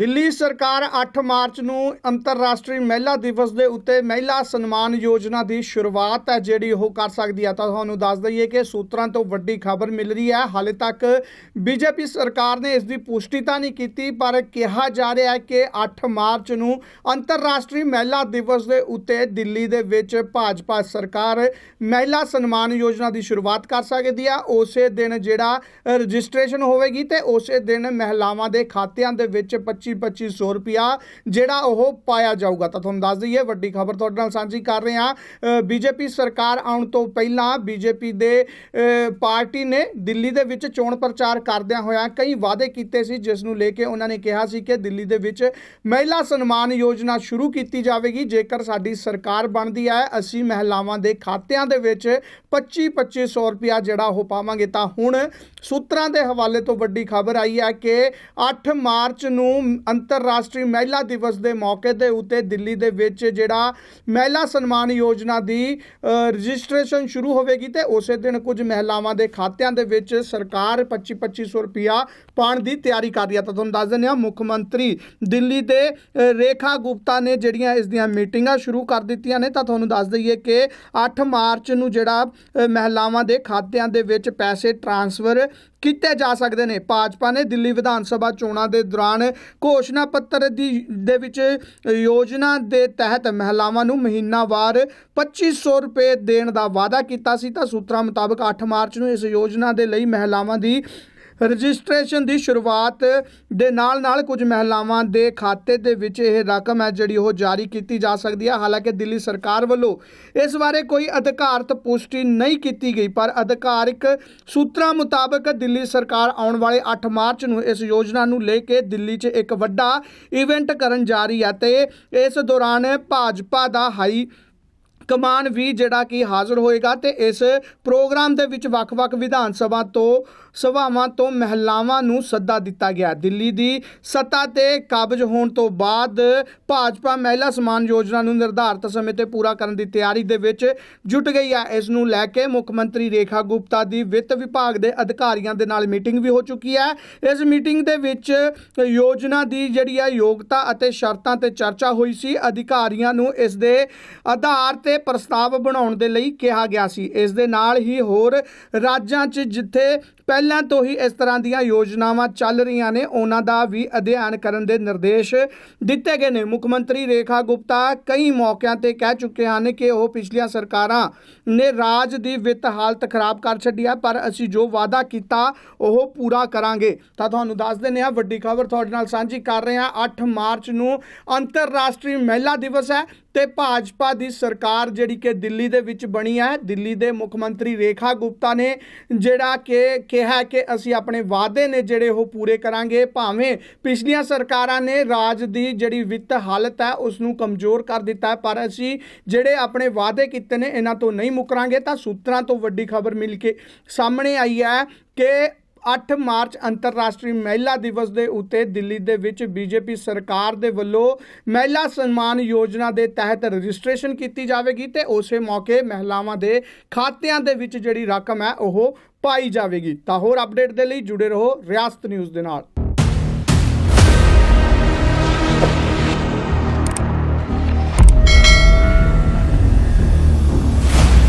ਦਿੱਲੀ ਸਰਕਾਰ 8 ਮਾਰਚ ਨੂੰ ਅੰਤਰਰਾਸ਼ਟਰੀ ਮਹਿਲਾ ਦਿਵਸ ਦੇ ਉੱਤੇ ਮਹਿਲਾ ਸਨਮਾਨ ਯੋਜਨਾ ਦੀ ਸ਼ੁਰੂਆਤ ਹੈ, ਜਿਹੜੀ ਉਹ ਕਰ ਸਕਦੀ ਹੈ। ਤਾਂ ਤੁਹਾਨੂੰ ਦੱਸ ਦਈਏ ਕਿ ਸੂਤਰਾਂ ਤੋਂ ਵੱਡੀ ਖਬਰ ਮਿਲ ਰਹੀ ਹੈ। ਹਾਲੇ ਤੱਕ ਬੀਜੇਪੀ ਸਰਕਾਰ ਨੇ ਇਸ ਦੀ ਪੁਸ਼ਟੀ ਤਾਂ ਨਹੀਂ ਕੀਤੀ, ਪਰ ਕਿਹਾ ਜਾ ਰਿਹਾ ਹੈ ਕਿ 8 ਮਾਰਚ ਨੂੰ ਅੰਤਰਰਾਸ਼ਟਰੀ ਮਹਿਲਾ ਦਿਵਸ ਦੇ ਉੱਤੇ ਦਿੱਲੀ ਦੇ ਵਿੱਚ ਭਾਜਪਾ ਸਰਕਾਰ ਮਹਿਲਾ ਸਨਮਾਨ ਯੋਜਨਾ ਦੀ ਸ਼ੁਰੂਆਤ ਕਰ ਸਕਦੀ ਹੈ। ਉਸੇ ਦਿਨ ਜਿਹੜਾ ਰਜਿਸਟ੍ਰੇਸ਼ਨ ਹੋਵੇਗੀ ਤੇ ਉਸੇ ਦਿਨ ਮਹਿਲਾਵਾਂ ਦੇ ਖਾਤਿਆਂ ਦੇ ਵਿੱਚ 25 2500 ਰੁਪਿਆ ਜਿਹੜਾ ਉਹ ਪਾਇਆ ਜਾਊਗਾ ਤਾਂ ਤੁਹਾਨੂੰ ਦੱਸ ਦਈਏ ਵੱਡੀ ਖਬਰ ਤੁਹਾਡੇ ਨਾਲ ਸਾਂਝੀ ਕਰ ਰਹੇ ਹਾਂ ਬੀਜੇਪੀ ਸਰਕਾਰ ਆਉਣ ਤੋਂ ਪਹਿਲਾਂ ਬੀਜੇਪੀ ਦੇ ਪਾਰਟੀ ਨੇ ਦਿੱਲੀ ਦੇ ਵਿੱਚ ਚੋਣ ਪ੍ਰਚਾਰ ਕਰਦਿਆਂ ਹੋਇਆਂ ਕਈ ਵਾਅਦੇ ਕੀਤੇ ਸੀ ਜਿਸ ਨੂੰ ਲੈ ਕੇ ਉਹਨਾਂ ਨੇ ਕਿਹਾ ਸੀ ਕਿ ਦਿੱਲੀ ਦੇ ਵਿੱਚ ਮਹਿਲਾ ਸਨਮਾਨ ਯੋਜਨਾ ਸ਼ੁਰੂ ਕੀਤੀ ਜਾਵੇਗੀ ਜੇਕਰ ਸਾਡੀ ਸਰਕਾਰ ਬਣਦੀ ਹੈ ਅਸੀਂ ਮਹਿਲਾਵਾਂ ਦੇ ਖਾਤਿਆਂ ਦੇ ਵਿੱਚ 25 2500 ਰੁਪਿਆ ਜਿਹੜਾ ਉਹ ਪਾਵਾਂਗੇ ਤਾਂ ਹੁਣ ਸੂਤਰਾਂ ਦੇ ਹਵਾਲੇ ਤੋਂ ਵੱਡੀ ਖਬਰ ਆਈ ਹੈ ਕਿ 8 ਮਾਰਚ ਨੂੰ ਅੰਤਰਰਾਸ਼ਟਰੀ ਮਹਿਲਾ ਦਿਵਸ ਦੇ ਮੌਕੇ ਦੇ ਉੱਤੇ ਦਿੱਲੀ ਦੇ ਵਿੱਚ ਜਿਹੜਾ ਮਹਿਲਾ ਸਨਮਾਨ ਯੋਜਨਾ ਦੀ ਅ, ਰਜਿਸਟ੍ਰੇਸ਼ਨ ਸ਼ੁਰੂ ਹੋਵੇਗੀ ਤੇ ਉਸੇ ਦਿਨ ਕੁਝ ਮਹਿਲਾਵਾਂ ਦੇ ਖਾਤਿਆਂ ਦੇ ਵਿੱਚ ਸਰਕਾਰ 25 2500 ਰੁਪਿਆ ਪਾਉਣ ਦੀ ਤਿਆਰੀ ਕਰ ਰਹੀ ਹੈ। ਤਾਂ ਤੁਹਾਨੂੰ ਦੱਸ ਦਿੰਦੇ ਹਾਂ ਮੁੱਖ ਮੰਤਰੀ ਦਿੱਲੀ ਦੇ ਰੇਖਾ ਗੁਪਤਾ ਨੇ ਜਿਹੜੀਆਂ ਇਸ ਦੀਆਂ ਮੀਟਿੰਗਾਂ ਸ਼ੁਰੂ ਕਰ ਦਿੱਤੀਆਂ ਨੇ ਤਾਂ ਤੁਹਾਨੂੰ ਦੱਸ ਦਈਏ ਕਿ 8 ਮਾਰਚ ਨੂੰ ਜਿਹੜਾ ਮਹਿਲਾਵਾਂ ਦੇ ਖਾਤਿਆਂ ਦੇ ਵਿੱਚ ਪੈਸੇ ਟ੍ਰਾਂਸਫਰ ਕੀਤੇ ਜਾ ਸਕਦੇ ਨੇ। ਭਾਜਪਾ ਨੇ ਦਿੱਲੀ ਵਿਧਾਨ ਸਭਾ ਚੋਣਾਂ ਦੇ ਦੌਰਾਨ ਘੋਸ਼ਣਾ ਪੱਤਰ ਦੀ, ਦੇ ਵਿੱਚ ਯੋਜਨਾ ਦੇ ਤਹਿਤ ਮਹਿਲਾਵਾਂ ਨੂੰ ਮਹੀਨਾਵਾਰ 2500 ਰੁਪਏ ਦੇਣ ਦਾ ਵਾਅਦਾ ਕੀਤਾ ਸੀ। ਤਾਂ ਸੂਤਰਾਂ ਮੁਤਾਬਕ 8 ਮਾਰਚ ਨੂੰ ਇਸ ਯੋਜਨਾ ਦੇ ਲਈ ਮਹਿਲਾਵਾਂ ਦੀ ਰਜਿਸਟ੍ਰੇਸ਼ਨ ਦੀ ਸ਼ੁਰੂਆਤ ਦੇ ਨਾਲ ਨਾਲ ਕੁਝ ਮਹਿਲਾਵਾਂ ਦੇ ਖਾਤੇ ਦੇ ਵਿੱਚ ਇਹ ਰਕਮ ਹੈ ਜਿਹੜੀ ਉਹ ਜਾਰੀ ਕੀਤੀ ਜਾ ਸਕਦੀ ਹੈ। ਹਾਲਾਂਕਿ ਦਿੱਲੀ ਸਰਕਾਰ ਵੱਲੋਂ ਇਸ ਬਾਰੇ ਕੋਈ ਅਧਿਕਾਰਤ ਪੁਸ਼ਟੀ ਨਹੀਂ ਕੀਤੀ ਗਈ, ਪਰ ਅਧਿਕਾਰਿਕ ਸੂਤਰਾਂ ਮੁਤਾਬਕ ਦਿੱਲੀ ਸਰਕਾਰ ਆਉਣ ਵਾਲੇ 8 ਮਾਰਚ ਨੂੰ ਇਸ ਯੋਜਨਾ ਨੂੰ ਲੈ ਕੇ ਦਿੱਲੀ 'ਚ ਇੱਕ ਵੱਡਾ ਇਵੈਂਟ ਕਰਨ ਜਾ ਰਹੀ ਹੈ ਤੇ ਇਸ ਦੌਰਾਨ ਭਾਜਪਾ ਦਾ ਹਾਈ ਕਮਾਨ ਵੀ ਜਿਹੜਾ ਕਿ ਹਾਜ਼ਰ ਹੋਏਗਾ ਤੇ ਇਸ ਪ੍ਰੋਗਰਾਮ ਦੇ ਵਿੱਚ ਵੱਖ-ਵੱਖ ਵਿਧਾਨ ਸਭਾ ਤੋਂ, ਸਭਾਵਾਂ ਤੋਂ ਮਹਿਲਾਵਾਂ ਨੂੰ ਸੱਦਾ ਦਿੱਤਾ ਗਿਆ। ਦਿੱਲੀ ਦੀ ਸੱਤਾ ਤੇ ਕਾਬਜ ਹੋਣ ਤੋਂ ਬਾਅਦ ਭਾਜਪਾ ਮਹਿਲਾ ਸਮਾਨ ਯੋਜਨਾ ਨੂੰ ਨਿਰਧਾਰਤ ਸਮੇਂ ਤੇ ਪੂਰਾ ਕਰਨ ਦੀ ਤਿਆਰੀ ਦੇ ਵਿੱਚ ਜੁਟ ਗਈ ਹੈ। ਇਸ ਨੂੰ ਲੈ ਕੇ ਮੁੱਖ ਮੰਤਰੀ ਰੇਖਾ ਗੁਪਤਾ ਦੀ ਵਿੱਤ ਵਿਭਾਗ ਦੇ ਅਧਿਕਾਰੀਆਂ ਦੇ ਨਾਲ ਮੀਟਿੰਗ ਵੀ ਹੋ ਚੁੱਕੀ ਹੈ। ਇਸ ਮੀਟਿੰਗ ਦੇ ਵਿੱਚ ਯੋਜਨਾ ਦੀ ਜਿਹੜੀ ਹੈ ਯੋਗਤਾ ਅਤੇ ਸ਼ਰਤਾਂ ਤੇ ਚਰਚਾ ਹੋਈ ਸੀ। ਅਧਿਕਾਰੀਆਂ ਨੂੰ ਇਸ ਦੇ ਆਧਾਰ ਤੇ ਪ੍ਰਸਤਾਵ ਬਣਾਉਣ ਦੇ ਲਈ ਕਿਹਾ ਗਿਆ ਸੀ। ਇਸ ਦੇ ਨਾਲ ਹੀ ਹੋਰ ਰਾਜਾਂ 'ਚ ਜਿੱਥੇ ਪਹਿਲਾਂ ਤੋਂ ਹੀ ਇਸ ਤਰ੍ਹਾਂ ਦੀਆਂ ਯੋਜਨਾਵਾਂ ਚੱਲ ਰਹੀਆਂ ਨੇ, ਉਹਨਾਂ ਦਾ ਵੀ ਅਧਿਐਨ ਕਰਨ ਦੇ ਨਿਰਦੇਸ਼ ਦਿੱਤੇ ਗਏ ਨੇ। ਮੁੱਖ ਮੰਤਰੀ ਰੇਖਾ ਗੁਪਤਾ ਕਈ ਮੌਕਿਆਂ ਤੇ ਕਹਿ ਚੁੱਕੇ ਹਨ ਕਿ ਉਹ ਪਿਛਲੀਆਂ ਸਰਕਾਰਾਂ ਨੇ ਰਾਜ ਦੀ ਵਿੱਤ ਹਾਲਤ ਖਰਾਬ ਕਰ ਛੱਡੀ ਹੈ ਪਰ ਅਸੀਂ ਜੋ ਵਾਅਦਾ ਕੀਤਾ, ਉਹ ਪੂਰਾ ਕਰਾਂਗੇ। ਤਾਂ ਤੁਹਾਨੂੰ ਦੱਸ ਦਿੰਦੇ ਹਾਂ, ਵੱਡੀ ਖਬਰ ਤੁਹਾਡੇ ਨਾਲ ਸਾਂਝੀ ਕਰ ਰਹੇ ਹਾਂ। 8 ਮਾਰਚ ਨੂੰ ਅੰਤਰਰਾਸ਼ਟਰੀ ਮਹਿਲਾ ਦਿਵਸ ਹੈ। ਤੇ ਭਾਜਪਾ ਦੀ ਸਰਕਾਰ ਜਿਹੜੀ ਕਿ ਦਿੱਲੀ ਦੇ ਵਿੱਚ ਬਣੀ ਹੈ, ਦਿੱਲੀ ਦੇ ਮੁੱਖ ਮੰਤਰੀ ਰੇਖਾ ਗੁਪਤਾ ਨੇ ਜਿਹੜਾ ਕਿ ਕਿਹਾ ਕਿ ਅਸੀਂ ਆਪਣੇ ਵਾਅਦੇ ਨੇ ਜਿਹੜੇ ਉਹ ਪੂਰੇ ਕਰਾਂਗੇ, ਭਾਵੇਂ ਪਿਛਲੀਆਂ ਸਰਕਾਰਾਂ ਨੇ ਰਾਜ ਦੀ ਜਿਹੜੀ ਵਿੱਤ ਹਾਲਤ ਹੈ ਉਸ ਨੂੰ ਕਮਜ਼ੋਰ ਕਰ ਦਿੱਤਾ ਪਰ ਅਸੀਂ ਜਿਹੜੇ ਆਪਣੇ ਵਾਅਦੇ ਕੀਤੇ ਨੇ, ਇਹਨਾਂ ਤੋਂ ਨਹੀਂ ਮੁਕਰਾਂਗੇ, ਤਾਂ ਸੂਤਰਾਂ ਤੋਂ ਵੱਡੀ ਖਬਰ ਮਿਲ ਕੇ ਸਾਹਮਣੇ ਆਈ ਹੈ ਕਿ 8 ਮਾਰਚ ਅੰਤਰਰਾਸ਼ਟਰੀ ਮਹਿਲਾ ਦਿਵਸ ਦੇ ਉੱਤੇ ਦਿੱਲੀ ਦੇ ਵਿੱਚ ਬੀਜੇਪੀ ਸਰਕਾਰ ਦੇ ਵੱਲੋਂ ਮਹਿਲਾ ਸਨਮਾਨ ਯੋਜਨਾ ਦੇ ਤਹਿਤ ਰਜਿਸਟ੍ਰੇਸ਼ਨ ਕੀਤੀ ਜਾਵੇਗੀ ਤੇ ਉਸੇ ਮੌਕੇ ਮਹਿਲਾਵਾਂ ਦੇ ਖਾਤਿਆਂ ਦੇ ਵਿੱਚ ਜਿਹੜੀ ਰਕਮ ਹੈ ਉਹ ਪਾਈ ਜਾਵੇਗੀ। ਤਾਂ ਹੋਰ ਅਪਡੇਟ ਦੇ ਲਈ ਜੁੜੇ ਰਹੋ ਰਿਆਸਤ ਨਿਊਜ਼ ਦੇ ਨਾਲ।